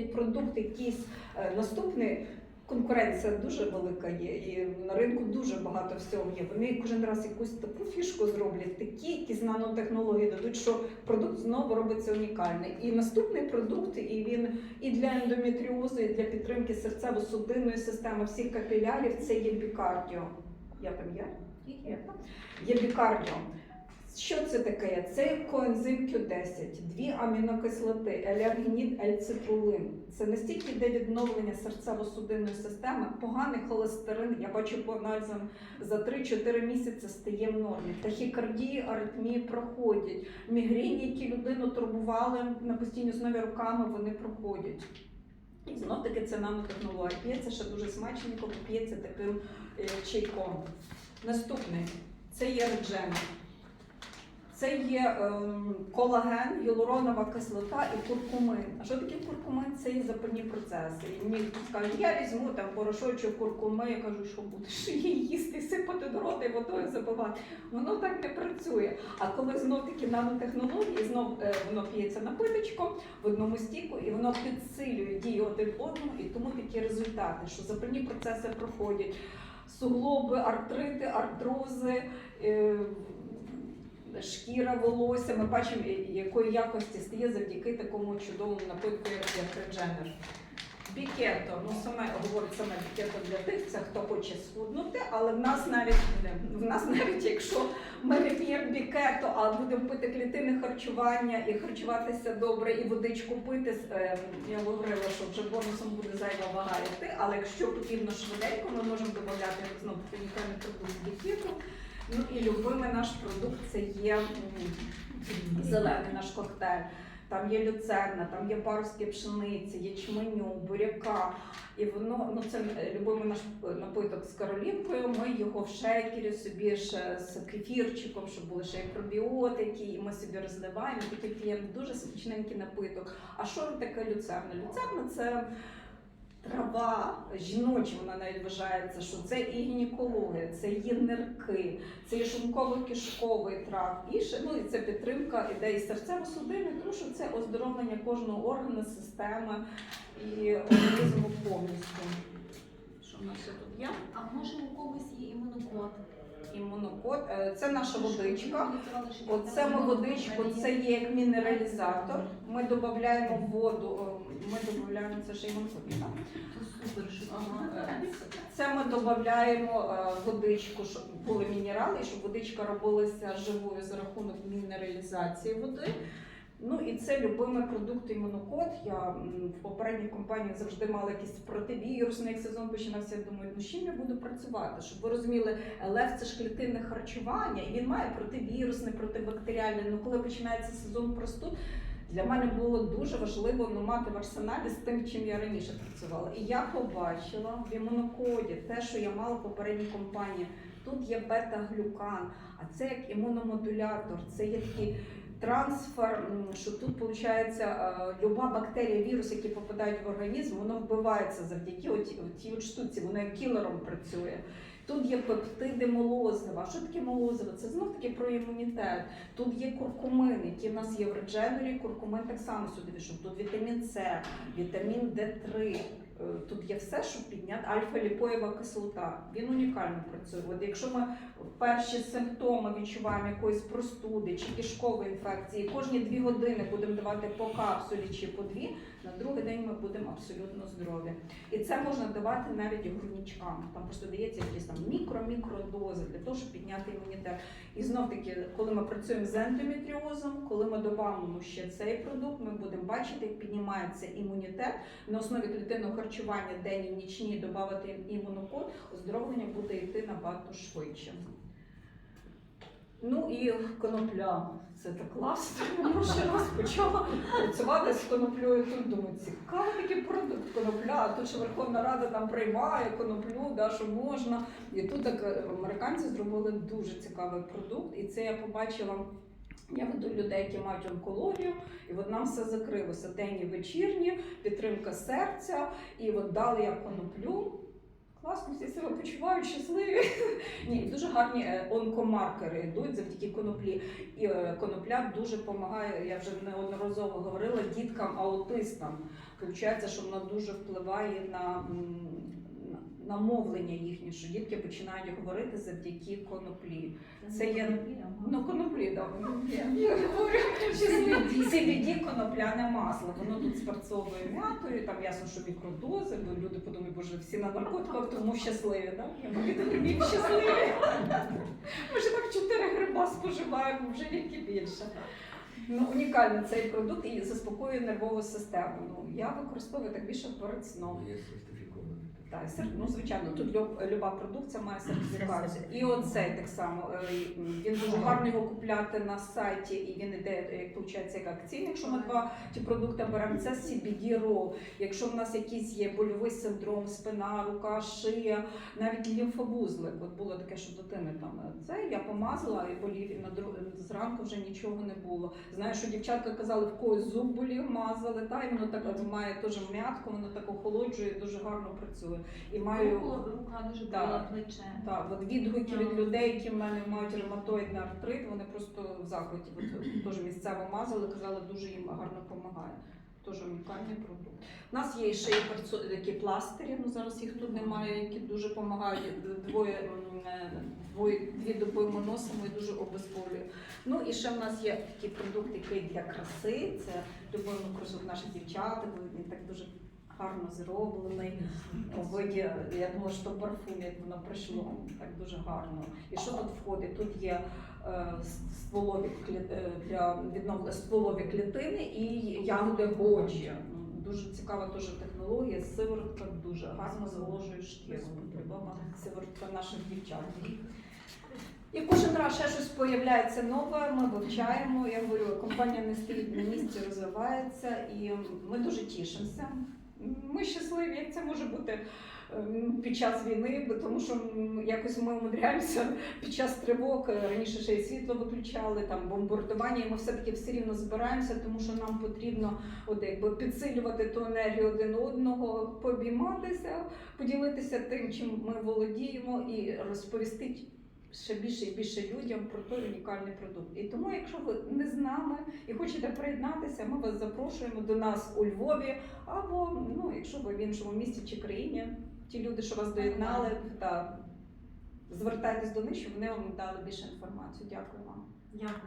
продукт якийсь е, наступний. Конкуренція дуже велика є, і на ринку дуже багато всього є. Вони кожен раз якусь таку фішку зроблять, такі якісь нанотехнології дадуть, що продукт знову робиться унікальний. І наступний продукт, і він і для ендометріозу, і для підтримки серцево-судинної системи, всіх капілярів це є бікардіо. Я там є? Є. Є бікардіо. Що це таке? Це коензим Q10, дві амінокислоти, елергінід, ельцитрулин. Це настільки йде відновлення серцево-судинної системи, поганий холестерин, я бачу по аналізам, за 3-4 місяці стає в нормі. Тахікардії, аритмії проходять. Мігрені, які людину турбували на постійній основі руками, вони проходять. І знов таки це нанотехнологія. П'ється ще дуже смачненько, п'ється таким е, чайком. Наступний це є реджена. Це є ем, колаген, гіалуронова кислота і куркумин. А що таке куркумин? Це є запальні процеси. І мені кажуть, я візьму там порошочок куркуми, я кажу, що будеш її їсти, сипати до рота і водою забивати. Воно так не працює. А коли знов таки нанотехнології, знов е, воно п'ється напиточком в одному стіку, і воно підсилює дію один одного, і тому такі результати, що запальні процеси проходять. Суглоби, артрити, артрози, е, шкіра, волосся. Ми бачимо, якої якості стає завдяки такому чудовому напитку, як як Редженер. Бікето, ну саме говорить саме бікето для тих, це хто хоче схуднути, але в нас навіть в нас навіть якщо ми не п'ємо бікето, а будемо пити клітинне харчування і харчуватися добре, і водичку пити. е, Я говорила, що вже бонусом буде зайва вага йти, але якщо потрібно швиденько, ми можемо додати знову унікальний продукт бікету. Ну і любимий наш продукт це є зелений наш коктейль. Там є люцерна, там є паруски пшениці, ячменю, буряка. І воно ну це е, любимий наш напиток з каролінкою. Ми його в шейкері собі ще з кефірчиком, щоб були ще й пробіотики, і ми собі розливаємо. Такий п'ємо дуже смачненький напиток. А що таке люцерна? Люцерна це трава жіноча, вона навіть вважається, що це і гінекологія, це є нирки, це і шумково-кишковий тракт, і ще ну і це підтримка ідеї серцево-судинної, тому що це оздоровлення кожного органу, системи і організму повністю. Що в нас тут є? А може у когось є імунокод? Імунокод. Е, Це наша водичка. Оце ми водичку, це є як мінералізатор. Ми додаємо воду, ми додаємо це ж імунокод, е, Це ми додаємо е, водичку, щоб були мінерали, щоб водичка робилася живою за рахунок мінералізації води. Ну і це любимий продукт імунокод. Я в попередній компанії завжди мала якийсь противірусний, як сезон починався. Я думаю, ну чим я буду працювати? Щоб ви розуміли, ЛФ це ж клітинне харчування, і він має противірусне, протибактеріальне. Ну коли починається сезон простуд, для мене було дуже важливо ну, мати в арсеналі з тим, чим я раніше працювала. І я побачила в імунокоді те, що я мала в попередній компанії. Тут є бета-глюкан, а це як імуномодулятор, це є такий трансфер, що тут виходить люба бактерія, вірус, які попадають в організм, воно вбивається завдяки отій от штуці, воно як кілером працює. Тут є пептиди молозива. Що таке молозиво? Це знов таки про імунітет. Тут є куркумин, який в нас є в редженері. Куркумин так само сюди війшов. Тут вітамін С, вітамін Д3. Е, Тут є все, щоб підняти альфа-ліпоєва кислота. Він унікально працює. От якщо ми перші симптоми відчуваємо якоїсь простуди чи кишкової інфекції, кожні дві години будемо давати по капсулі чи по дві, на другий день ми будемо абсолютно здорові. І це можна давати навіть грудничкам. Там просто дається якісь там мікро-мікродози для того, щоб підняти імунітет. І знов таки, коли ми працюємо з ендометріозом, коли ми додамо ще цей продукт, ми будемо бачити, як піднімається імунітет на основі клітинного харчування день і нічні, додати імунокод, оздоровлення буде йти набагато швидше. Ну і конопля. Це так класно. Я перший раз почала працювати з коноплею. Тут думаю, цікавий такий продукт конопля. Тут ще Верховна Рада там приймає коноплю, да, що можна. І тут так е, американці зробили дуже цікавий продукт. І це я побачила. Я веду людей, які мають онкологію, і от нам все закрилося. Денні вечірні, підтримка серця, і от дали я коноплю. Класно, всі себе почувають щасливі. Ні, дуже гарні е, онкомаркери йдуть завдяки коноплі. І е, конопля дуже допомагає, я вже неодноразово говорила, діткам аутистам. Включається, що вона дуже впливає на, м, на- на їхнє, що дітки починають говорити завдяки коноплі. Це є ну коноплі. Я говорю, CBD конопляне масло. Воно тут з перцовою м'ятою, там ясно, що мікродози, бо люди подумають, боже, всі на наркотиках, тому щасливі, так? Я ми грибів щасливі. Ми ж так чотири гриба споживаємо, вже які більше. Ну, унікальний цей продукт і заспокоює нервову систему. Ну, я використовую так більше перед сном. Є сертифікований. Так, ну звичайно, тут люба продукція має сертифікацію. І оцей так само. е, Він дуже гарно його купляти на сайті, і він іде, е, як виходить, як акційний. Якщо ми два ті продукти беремо, це CBD Roll. Якщо в нас якийсь є больовий синдром, спина, рука, шия, навіть лімфовузлик. От було таке, що дитини там е, це я помазала і болів, і на друг... зранку вже нічого не було. Знаю, що дівчатка казали, в когось зуб болів, мазали, та і воно так от має теж м'ятку, воно так охолоджує, дуже гарно працює. І маю Рука дуже була плече. так, от відгуки від людей, які в мене мають ревматоїдний артрит, вони просто в захваті. От, е, теж місцево мазали, казали, дуже їм гарно допомагає. Теж унікальний продукт. У нас є ще і такі пластирі, ну зараз їх тут немає, які дуже допомагають. Двоє, е, двоє, дві доби ми носимо і дуже обезболює. Ну і ще в нас є такий продукт, який для краси. Це любовний кружок наших дівчат. Він так дуже гарно зроблений. Виді, я думала, що парфум, як воно прийшло, так дуже гарно. І що тут входить? Тут є е, стволові е, для відновлення стволові клітини і ягоди годжі. Дуже цікава теж технологія. Сиворотка дуже гарно зволожує шкіру. Любима сиворотка наших дівчат. І кожен раз ще щось появляється нове, ми вивчаємо. Я говорю, компанія не стоїть на місці, розвивається, і ми дуже тішимося. Ми щасливі, як це може бути ем, під час війни, тому що якось ми умудряємося під час тривог. е, Раніше ще й світло виключали, там бомбардування, і ми все-таки все рівно збираємося, тому що нам потрібно от, якби, підсилювати ту енергію один одного, пообійматися, поділитися тим, чим ми володіємо, і розповісти ще більше і більше людям про той унікальний продукт. І тому, якщо ви не з нами і хочете приєднатися, ми вас запрошуємо до нас у Львові, або ну, якщо ви в іншому місті чи країні, ті люди, що вас доєднали, та звертайтесь до них, щоб вони вам дали більше інформації. Дякую вам. Дякую.